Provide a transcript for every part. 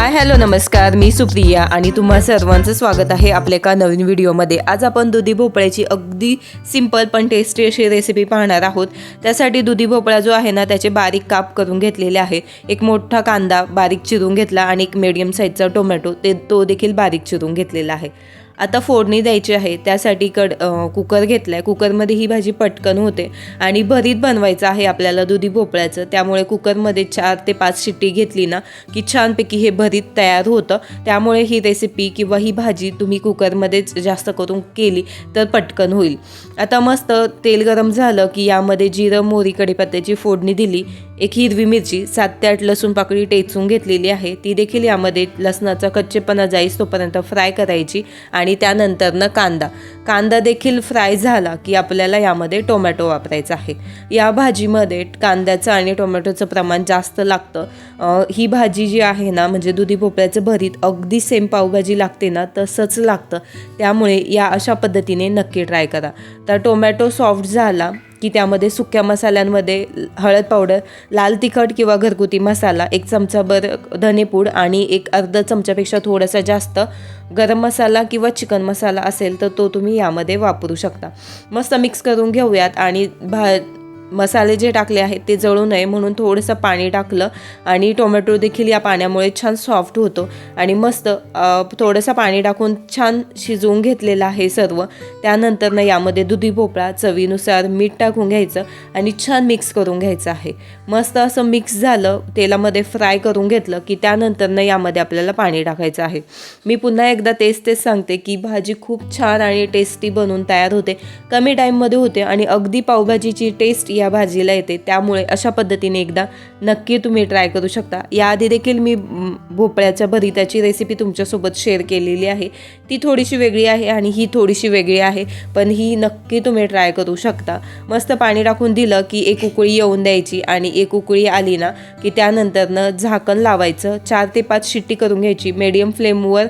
Hi hello नमस्कार. मी सुप्रिया आणि तुम्हा सर्वांचं स्वागत आहे आपल्या एका नवीन व्हिडिओमध्ये. आज आपण दुधी भोपळ्याची अगदी सिंपल पण टेस्टी अशी रेसिपी पाहणार आहोत. त्यासाठी दुधी भोपळा जो आहे ना त्याचे बारीक काप करून घेतलेले आहे. एक मोठा कांदा बारीक चिरून घेतला आणि एक मिडियम साईजचा टोमॅटो ते तो देखील बारीक चिरून घेतलेला आहे. आता फोडणी द्यायची आहे त्यासाठी कड कुकर घेतला आहे कुकरमध्ये ही भाजी पटकन होते आणि भरीत बनवायचं आहे आपल्याला दुधी भोपळ्याचं. त्यामुळे कुकरमध्ये चार ते पाच शिट्टी घेतली ना की छानपैकी हे भरीत तयार होतं. त्यामुळे ही रेसिपी किंवा ही भाजी तुम्ही कुकरमध्येच जास्त करून केली तर पटकन होईल. आता मस्त तेल गरम झालं की यामध्ये जिरं मोरी कढीपत्त्याची फोडणी दिली. एक हिरवी मिरची सात ते आठ लसूण पाकळी टेचून घेतलेली आहे. ती देखील यामध्ये लसणाचा कच्चेपणा जाईस तोपर्यंत फ्राय करायची आणि त्यानंतरनं कांदा. कांदा देखील फ्राय झाला की आपल्याला यामध्ये टोमॅटो वापरायचा आहे. या भाजीमध्ये कांद्याचं आणि टोमॅटोचं प्रमाण जास्त लागतं. ही भाजी जी आहे ना म्हणजे दुधी भोपळ्याचं भरीत अगदी सेम पावभाजी लागते ना तसंच लागतं. त्यामुळे या अशा पद्धतीने नक्की ट्राय करा. तर टोमॅटो सॉफ्ट झाला. की त्यामध्ये सुक्या मसाल्यांमध्ये हळद पावडर लाल तिखट किंवा घरगुती मसाला एक चमचाभर धनेपूड आणि एक अर्धा चमच्यापेक्षा थोडासा जास्त गरम मसाला किंवा चिकन मसाला असेल तर तो तुम्ही यामध्ये वापरू शकता. मस्त मिक्स करून घेऊयात आणि भा मसाले जे टाकले आहेत ते जळू नये म्हणून थोडंसं पाणी टाकलं आणि टोमॅटो देखील या पाण्यामुळे छान सॉफ्ट होतो आणि मस्त थोडंसं पाणी टाकून छान शिजवून घेतलेलं आहे सर्व. त्यानंतर ना यामध्ये दुधी भोपळा चवीनुसार मीठ टाकून घ्यायचं आणि छान मिक्स करून घ्यायचं आहे. मस्त असं मिक्स झालं तेलामध्ये फ्राय करून घेतलं की त्यानंतर ना यामध्ये आपल्याला पाणी टाकायचं आहे. मी पुन्हा एकदा तेच तेच सांगते की भाजी खूप छान आणि टेस्टी बनवून तयार होते कमी टाईममध्ये होते आणि अगदी पावभाजीची टेस्ट या भाजीला येते. त्यामुळे अशा पद्धतीने एकदा नक्की तुम्ही ट्राय करू शकता. याआधी देखील मी भोपळ्याच्या भरिताची रेसिपी तुमच्यासोबत शेअर केलेली आहे. ती थोडीशी वेगळी आहे आणि ही थोडीशी वेगळी आहे पण ही नक्की तुम्ही ट्राय करू शकता. मस्त पाणी टाकून दिलं की एक उकळी येऊन द्यायची आणि एक उकळी आली ना की त्यानंतरनं झाकण लावायचं. चार ते पाच शिट्टी करून घ्यायची. मीडियम फ्लेमवर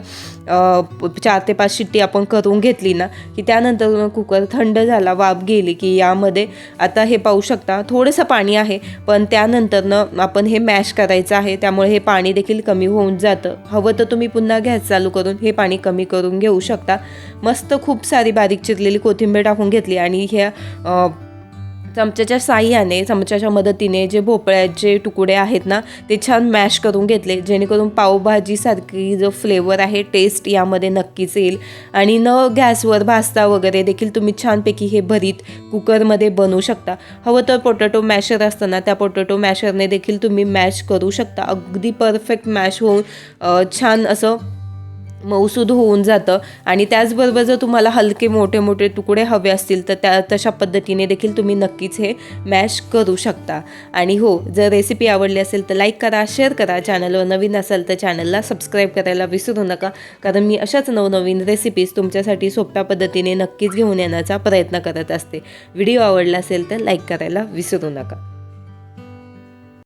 चार ते पाच शिट्टी आपण करून घेतली ना की त्यानंतर कुकर थंड झाला वाफ गेली की यामध्ये आता हे पाहू शकता. थोडंसं पाणी आहे पण त्यानंतरनं आपण हे मॅश करायचं आहे. त्यामुळे हे पाणी देखील कमी होऊन जातं. हवं तर तुम्ही पुन्हा गॅस चालू करून हे पाणी कमी करून घेऊ शकता. मस्त खूप सारी बारीक चिरलेली कोथिंबीर टाकून घेतली आणि ह्या चमच्याच्या साह्याने चमच्याच्या मदतीने जे भोपळ्याचे तुकडे आहेत ना ते छान मॅश करून घेतले. जेणेकरून पावभाजीसारखी जो फ्लेवर आहे टेस्ट यामध्ये नक्कीच येईल. आणि न गॅसवर भाजता वगैरे देखील तुम्ही छानपैकी हे भरीत कुकरमध्ये बनवू शकता. हवं तर पोटॅटो मॅशर असतं ना त्या पोटॅटो मॅशरने देखील तुम्ही मॅश करू शकता. अगदी परफेक्ट मॅश होऊन छान असं मऊसूद होऊन जातं. आणि त्याचबरोबर जर तुम्हाला हलके मोठे मोठे तुकडे हवे असतील तर त्या तशा पद्धतीने देखील तुम्ही नक्कीच हे मॅश करू शकता. आणि हो जर रेसिपी आवडली असेल तर लाईक करा शेअर करा. चॅनलवर नवीन असेल तर चॅनलला सबस्क्राईब करायला विसरू नका. कारण मी अशाच नवनवीन रेसिपीज तुमच्यासाठी सोप्या पद्धतीने नक्कीच घेऊन येण्याचा प्रयत्न करत असते. व्हिडिओ आवडला असेल तर लाईक करायला विसरू नका.